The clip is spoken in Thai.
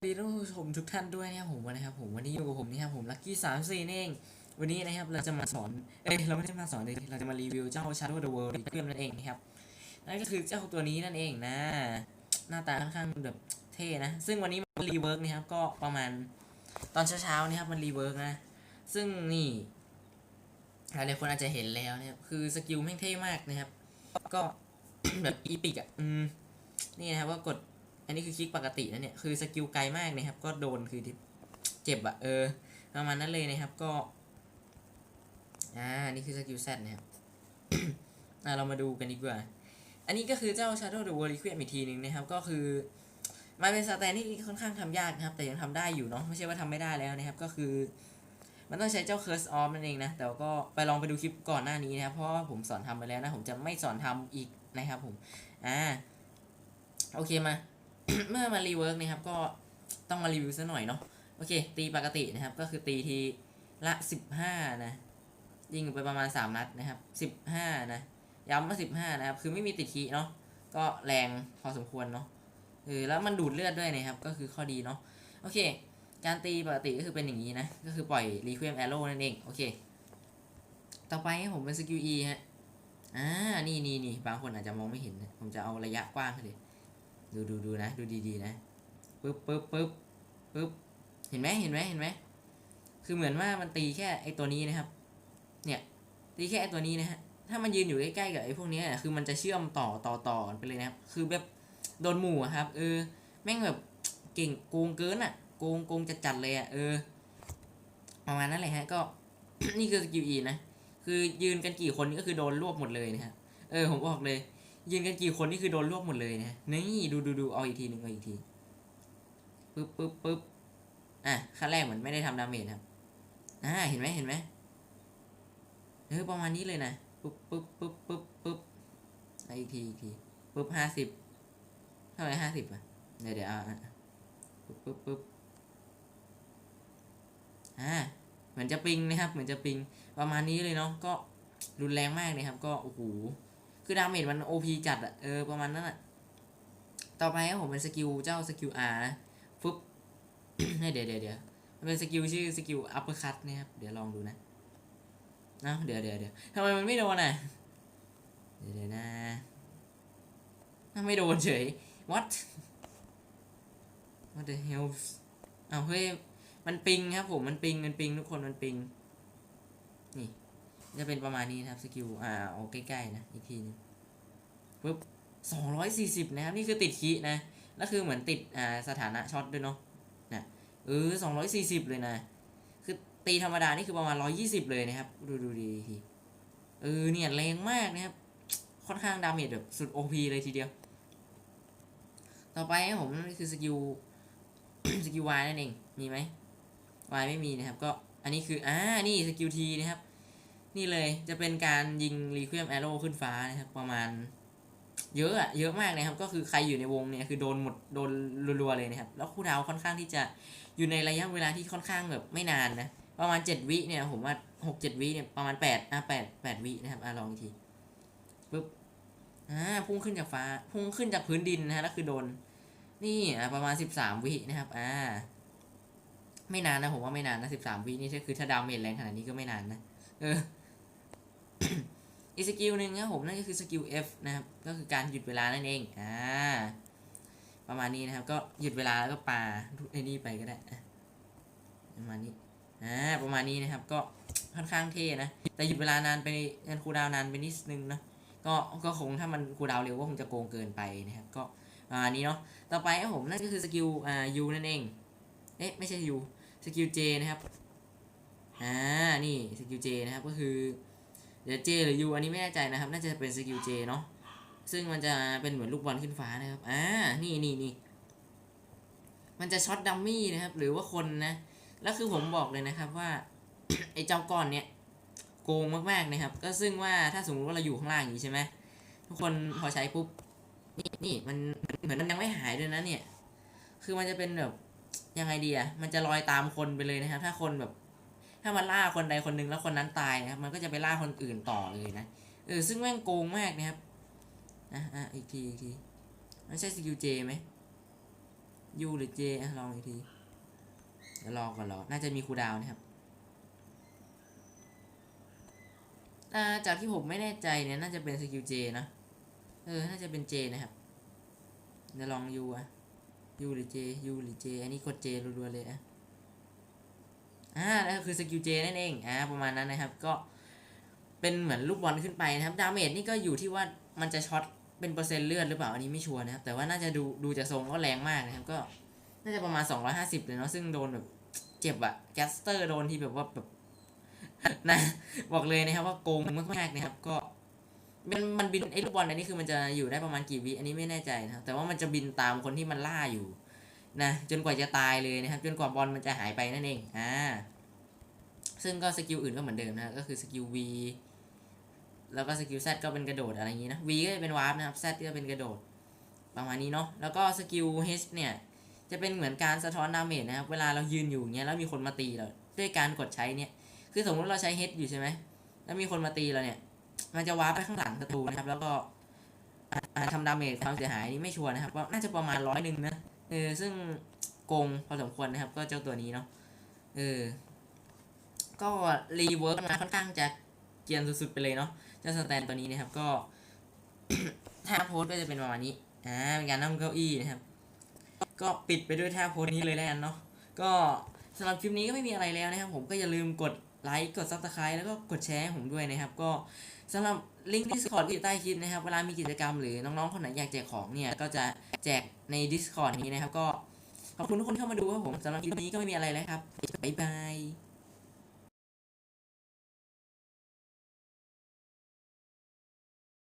สวัสดีท่านผู้ชมทุกท่านด้วยนะครับผมวันนะครับผมวันนี้อยู่กับผมนะครับผมลักกี้สามสี่เองวันนี้นะครับเราจะมาสอนเอ้ยเราไม่ได้มาสอนเลยเราจะมารีวิวเจ้า Shadow the World เกมนั่นเองนะครับนั่นก็คือเจ้าตัวนี้นั่นเองนะ หน้าตาค่อนข้างแบบเท่นะ ซึ่งวันนี้มันรีเวิร์กนะครับก็ประมาณตอนเช้าๆนะครับมันรีเวิร์กนะ ซึ่งนี่หลายคนอาจจะเห็นแล้วนะครับคือสกิลแม่งเท่มากนะครับ ก็แบบอีพิกอะอืมนี่นะครับว่ากด อันนี้คือคลิกปกตินะเนี่ย คือสกิลไกลมากนะครับ ก็โดนคือที่เจ็บอะเออ ประมาณนั้นเลยนะครับ ก็ อ่า นี่คือสกิลแซดนะครับ อ่า เรามาดูกันดีกว่า อันนี้ก็คือเจ้า Shadow the World Requiem อีกทีหนึ่งนะครับ ก็คือ มันเป็นสแตนที่ค่อนข้างทำยากนะครับ แต่ยังทำได้อยู่เนาะ ไม่ใช่ว่าทำไม่ได้แล้วนะครับ ก็คือ มันต้องใช้เจ้า Curse Off นั่นเองนะ แต่ก็ไปลองไปดูคลิปก่อนหน้านี้นะครับ เพราะว่าผมสอนทำไปแล้วนะ ผมจะไม่สอนทำอีกนะครับผม อ่า โอเคมา เมื่อมารีเวิร์กนะครับก็ต้องมารีวิวซะหน่อยเนาะโอเค ตีปกตินะครับ ก็คือตีทีละ 15 นะ ยิงไปประมาณ 3 นัดนะครับ 15 นะ ย้ำว่า 15 นะครับ คือไม่มีติดคีเนาะก็แรงพอสมควรเนาะเออแล้วมันดูดเลือดด้วยนะครับ ก็คือข้อดีเนาะโอเค การตีปกติก็คือเป็นอย่างนี้นะ ก็คือปล่อยรีเควมแอโร่นั่นเอง โอเค ต่อไปให้ผมเป็นสกิล E ฮะอ่านี่นี่นี่บางคนอาจจะมองไม่เห็นนะผมจะเอาระยะกว้างเลย ดูดูดูนะดูดีๆนะปึ๊บปึ๊บปึ๊บปึ๊บเห็นไหมเห็นไหมเห็นไหมคือเหมือนว่ามันตีแค่ไอตัวนี้นะครับ เนี่ยตีแค่ไอตัวนี้นะฮะถ้ามันยืนอยู่ใกล้ๆกับไอพวกนี้ยคือมันจะเชื่อมต่อต่อต่อไปเลยนะครับ คือแบบโดนหมู่ครับ เออแม่งแบบเก่งโกงเกินอะโกงโกงจัดจัดๆเลยอะเออประมาณนั้นเลยฮะ ก็นี่คือสกิลอีนะคือยืนกันกี่คนก็คือโดนรวบหมดเลยนะฮะเออผมบอกเลย ยืนกันกี่คนนี่คือโดนรวบหมดเลยนะนี่ดูดูดูเอาอีกทีหนึ่งเอาอีกทีปึ๊บปึ๊บปึ๊บอะขั้นแรกเหมือนไม่ได้ทำดาเมจครับอ่าเห็นไหมเห็นไหมเออประมาณนี้เลยนะปึ๊บปึ๊บปึ๊บปึ๊บปึ๊บเอาอีกทีอีกทีปึ๊บห้าสิบเท่าไหร่ห้าสิบอะเดี๋ยวเดี๋ยวเอาอะปึ๊บปึ๊บปึ๊บอ่าเหมือนจะปิงนะครับ เหมือนจะปิงประมาณนี้เลยเนาะก็รุนแรงมากเลยครับ ก็โอ้โห คือดาเมจมันโอพีจัดอะเออประมาณนั้นอะต่อไปครับผมเป็นสกิลเจ้าสกิล R นะฟึบเดี๋ยวเดี๋ยวเดี๋ยวมันเป็นสกิลชื่อสกิลอัปเปอร์คัตนะครับเดี๋ยวลองดูนะเนาะเดี๋ยวเดี๋ยวเดี๋ยวทำไมมันไม่โดนอะเดี๋ยวเดี๋ยวนะไม่โดนเฉย what what the hell อ้าวเฮ้ยมันปิงครับผมมันปิงมันปิงทุกคนมันปิงนี่ จะเป็นประมาณนี้นะครับสกิลอ่าเอาใกล้ๆนะอีกทีนึงปุ๊บสองร้อยสี่สิบนะครับ นี่คือติดคีนะแล้วคือเหมือนติดอ่าสถานะช็อตด้วยเนาะนะเออสองร้อยสี่สิบเลยนะ คือตีธรรมดานี่คือประมาณร้อยี่สิบเลยนะครับ ดูดูดีทีเออเนี่ยแรงมากนะครับ ค่อนข้างดาเมจแบบสุดโอพีเลยทีเดียว ต่อไปผมนี่คือสกิลสกิลวายนั่นเอง มีไหมวายไม่มีนะครับ ก็อันนี้คืออ่านี่สกิลทีนะครับ นี่เลยจะเป็นการยิงรีเควมแอโร่ขึ้นฟ้านะครับประมาณ เยอะอะเยอะมากนะครับ ก็คือใครอยู่ในวงเนี่ยคือโดนหมดโดนรัวๆเลยนะครับ แล้วคู่ดาวค่อนข้างที่จะอยู่ในระยะเวลาที่ค่อนข้างแบบไม่นานนะประมาณเจ็ดวิเนี่ยผมว่าหกเจ็ดวิเนี่ยประมาณแปดอะแปดแปดวินะครับอะลองอีกทีปึ๊บอ่าพุ่งขึ้นจากฟ้าพุ่งขึ้นจากพื้นดินนะฮะแล้วคือโดน นี่อะประมาณสิบสามวินะครับอ่าไม่นานนะผมว่าไม่นานนะสิบสามวินี่ถ้าคือถ้าดาวเมจแรงขนาดนี้ก็ไม่นานนะเออ อีกสกิลหนึ่งนะครับผมนั่นก็คือสกิล F นะครับ ก็คือการหยุดเวลานั่นเอง อ่า ประมาณนี้นะครับ ก็หยุดเวลาแล้วก็ปาไอ้นี่ไปก็ได้ ประมาณนี้ อ่า ประมาณนี้นะครับ ก็ค่อนข้างเท่นะ แต่หยุดเวลานานไปงานคูดาวนานไปนิดนึงนะ ก็ ก็คงถ้ามันคูดาวเร็วก็คงจะโกงเกินไปนะครับ ก็ประมาณนี้เนาะ ต่อไปครับผมนั่นก็คือสกิล อ่า U นั่นเอง เอ๊ะ ไม่ใช่ U สกิล J นะครับ อ่า นี่ สกิล J นะครับ ก็คือ ดี๋ยว J หรือ U อันนี้ไม่แน่ใจนะครับ น่าจะเป็นสกิล J เนาะซึ่งมันจะเป็นเหมือนลูกบอลขึ้นฟ้านะครับอ่านี่นี่นี่มันจะช็อตดัมมี่นะครับ หรือว่าคนนะ แล้วคือผมบอกเลยนะครับว่า ไอ้เจ้าก้อนเนี้ยโกงมากๆนะครับ ก็ซึ่งว่าถ้าสมมติว่าเราอยู่ข้างล่างอย่างนี้ใช่ไหมทุกคนพอใช้ปุ๊บนี่นี่มันเหมือนมันยังไม่หายด้วยนะเนี่ย คือมันจะเป็นแบบยังไงดีอะมันจะลอยตามคนไปเลยนะครับ ถ้าคนแบบ ถ้ามันล่าคนใดคนหนึ่งแล้วคนนั้นตายนะครับ มันก็จะไปล่าคนอื่นต่อเลยนะ เออ ซึ่งแม่งโกงมากนะครับอะอะอีกทีอีกทีมันใช่สกิลเจไหม U หรือ J อะลองอีกทีเดี๋ยวรอก่อนรอ น่าจะมีคูดาวนะครับจากที่ผมไม่แน่ใจเนี่ยน่าจะเป็นสกิล J นะ เออ น่าจะเป็น J นะครับ เดี๋ยวลอง U อะ U หรือ J U หรือ J อันนี้กด J รัวๆเลยอะ อ่าแล้วคือสกิล J นั่นเองอ่าประมาณนั้นนะครับก็เป็นเหมือนลูกบอลขึ้นไปนะครับดาเมจนี่ก็อยู่ที่ว่ามันจะช็อตเป็นเปอร์เซ็นต์เลือดหรือเปล่าอันนี้ไม่ชัวร์นะครับแต่ว่าน่าจะดูดูจากทรงก็แรงมากนะครับก็น่าจะประมาณ 250เลยเนาะซึ่งโดนแบบเจ็บอะแกสเตอร์โดนที่แบบว่าแบบนะบอกเลยนะครับว่าโกงมากๆนะครับก็มันมันบินไอ้ลูกบอลอันนี้คือมันจะอยู่ได้ประมาณกี่วิอันนี้ไม่แน่ใจนะครับแต่ว่ามันจะบินตามคนที่มันล่าอยู่ นะจนกว่าจะตายเลยนะครับ จนกว่าบอลมันจะหายไปนั่นเองอ่าซึ่งก็สกิลอื่นก็เหมือนเดิมนะก็คือสกิล V แล้วก็สกิล Z ก็เป็นกระโดดอะไรอย่างนี้นะ V ก็จะเป็นวาร์ปนะครับ Z ก็เป็นกระโดดประมาณนี้เนาะแล้วก็สกิล H เนี่ยจะเป็นเหมือนการสะท้อนดาเมจนะครับ เวลาเรายืนอยู่เงี้ยแล้วมีคนมาตีเราด้วยการกดใช้เนี่ย คือสมมติเราใช้ H อยู่ใช่ไหมแล้วมีคนมาตีเราเนี่ย มันจะวาร์ปไปข้างหลังศัตรูนะครับ แล้วก็ทำดาเมจความเสียหายนี่ไม่ชัวร์นะครับว่าน่าจะประมาณร้อยหนึ่งนะ เออซึ่งโกงพอสมควรนะครับ ก็เจ้าตัวนี้เนาะเออก็รีเวิร์กมาค่อนข้างจะเกียนสุดๆไปเลยเนาะเจ้าสแตนตัวนี้นะครับก็ท่าโพสก็จะเป็นประมาณนี้อ่าเป็นการนั่งเก้าอี้นะครับ ก็ปิดไปด้วยท่าโพสนี้เลยแล้วกันเนาะก็สำหรับคลิปนี้ก็ไม่มีอะไรแล้วนะครับ ผมก็อย่าลืมกดไลค์กดซับสไคร b e แล้วก็กดแชร์ผมด้วยนะครับ ก็สำหรับ ลิงก์ Discord ก็อยู่ใต้คลิปนะครับ เวลามีกิจกรรมหรือน้องๆ คนไหนอยากแจกของเนี่ย ก็จะแจกใน Discord นี้นะครับ ก็ขอบคุณทุกคนที่เข้ามาดูครับผมสำหรับคลิปนี้ก็ไม่มีอะไรแล้วครับ บ๊ายบาย